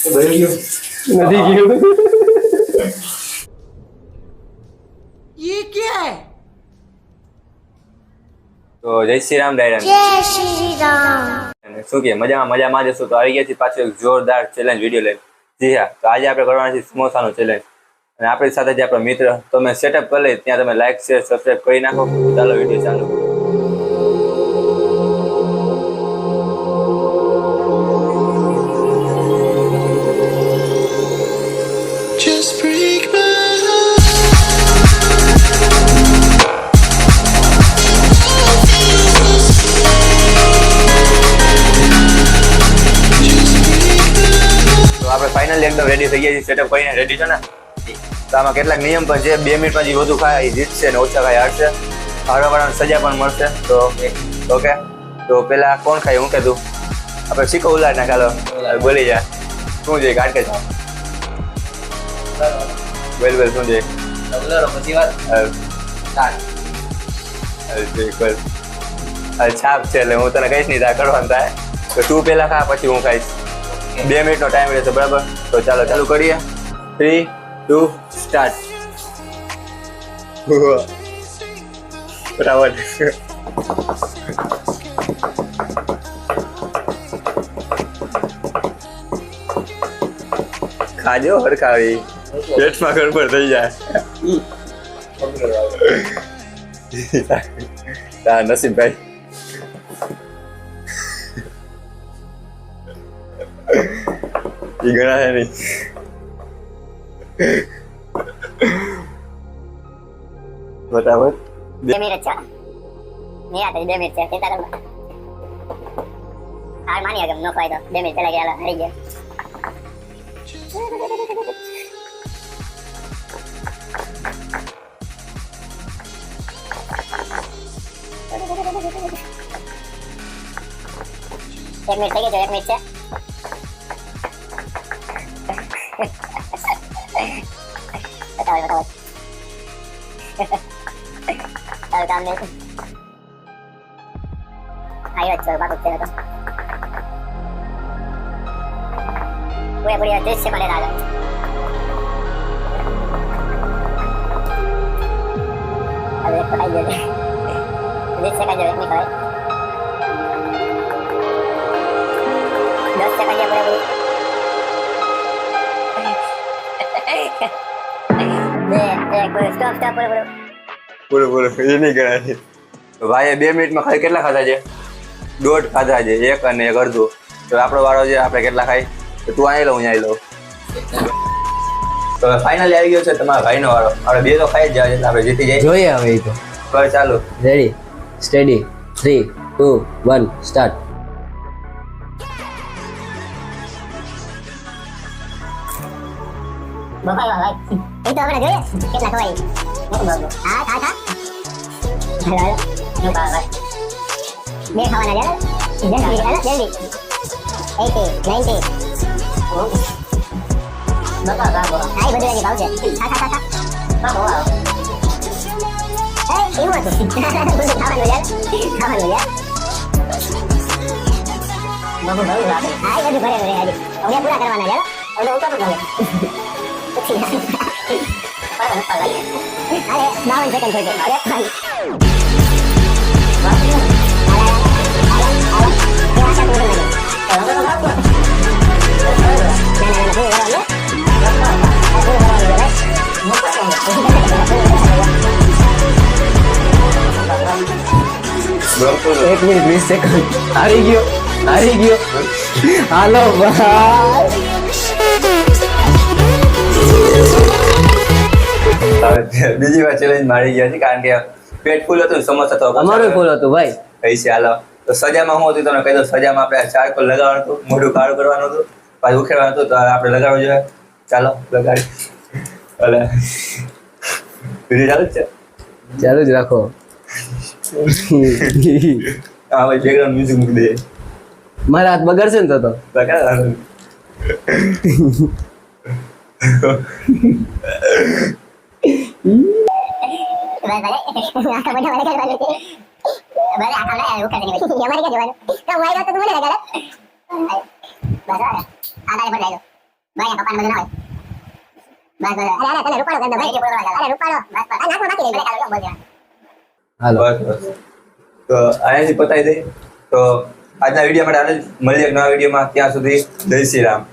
ભરી ગયો નથી ગયું ये क्या है તો જય શ્રી રામ ડાયરા જય શ્રી રામ અને શું કે મજામાં મજામાં જશું તો આવી ગયા છીએ પાછો એક જોરદાર ચેલેન્જ વિડીયો લઈને જી હા તો આજે આપણે કરવાના છે સમોસાનું ચેલેન્જ અને આપણી સાથે જે આપણો મિત્ર તો મેં સેટઅપ કરી લઈ ત્યાં તમે લાઈક શેર સબસ્ક્રાઈબ કરી નાખો ચાલો વિડીયો ચાલુ ગયા સેટઅપ કરીને રેડી છે ને તો આમાં કેટલાક નિયમ પણ છે. બે મિનિટમાં જે વધુ ખાય એ જીતશે ને ઓછા ખાય હારશે. હારવાવાળાને સજા પણ મળશે. તો ઓકે તો પેલા કોણ ખાય હું કીધું આપણે શીખો ઉલાડ ના ચાલો બોલી જા. શું જોઈએ? કાઢ કે જાઓ. બોલ બોલ શું જોઈએ? છાપ છે એટલે હું તને કહીશ નહીં તારે કરવાનું થાય. તો તું પેલા ખા પછી હું ખાઈશ. બે મિનિટનો ટાઈમ રહેશે, બરાબર? તો ચાલો, ચાલુ કરીએ. થ્રી ટુ સ્ટાર્ટ બરાબર ખાજો, હરખાવી. પેટમાં ગડબડ થઈ જાય. તારા ગણા છે નહીં બરાબર બે મિનિટ છે નિરાતે બે મિનિટ છે ચિંતા કર હાર માની ગમ નો ફાયદો બે મિનિટ પેલા ગયા હારી ગયા એક મિનિટ થઈ છે એક મિનિટ છે બતાવો બતાવો તારું કામ નહીં આવ્યો જ છે બાબુ છે તો પૂરે પૂરી ત્રીસ સેકન્ડ આગળ હવે એક તો આવી ગયો વીસ સેકન્ડ એક મિનિટ હોય દસ સેકન્ડ પૂરે પૂરી બે એક પૂરું સ્ટોપ સ્ટોપ પૂરું પૂરું પૂરું પૂરું એ નહીં ગણાય છે. ભાઈએ બે મિનિટમાં ખાલી કેટલા ખાધા છે? દોઢ ખાધા છે એક અને એક અડધો. તો આપણો વાળો છે આપણે કેટલા ખાઈ? તો તું અહીં લઉં હું અહીં લઉં તો ફાઇનલી આવી ગયો છે તમારા ભાઈનો વાળો. આપણે બે તો ખાઈ જ જાય આપણે જીતી જઈએ. જોઈએ હવે તો. ચાલુ. Ready steady three two one start બફાઈ ભાઈ એ તો આપણે જોઈએ કેટલા ખવાય મોટું બાબુ હા ખા ખા હાલો નો ભાઈ બે ખાવાના જરા જલ્દી હાલો જલ્દી 80 90 બફા બાબુ એ બધું એની ભાવ છે ખા ખા ખા બાબુ વાવ એ એવું હતું ખાવાનું યાર ખાવાનું યાર બબુ લાગે હા એ બધું ભરેલું રહે હજી હવે પૂરા કરવાના યાર હવે ઉપર પણ પછી અરે થઈ ગઈ એક મિનિટ વીસ સેકન્ડ હારી ગયો હારી ગયો હાલો ભાઈ બીજી વાર ચેલેન્જ મારી ગયા છે કારણ કે પેટ ફૂલ હતું સમોસા તો અમારું ફૂલ હતું ભાઈ. કઈ છે હાલો. તો સજામાં હું હતું તમને કહી દઉં સજામાં આપણે ચારકોલ લગાવવાનું હતું મોઢું કાળું કરવાનું હતું પાછું ઉખેડવાનું હતું તો આપણે લગાવવું જોઈએ. ચાલો લગાડી. ભલે. વીડિયો ચાલુ જ છે? ચાલુ જ રાખો. હા ભાઈ બેકગ્રાઉન્ડ મ્યુઝિક મૂકી દે મારા હાથ બગડશે ને તો તો. તો અહીંયાથી પતાવી તો આજના વીડિયો માટે આને મળીએ નવા નવા વિડીયોમાં. ત્યાં સુધી જય શ્રી રામ.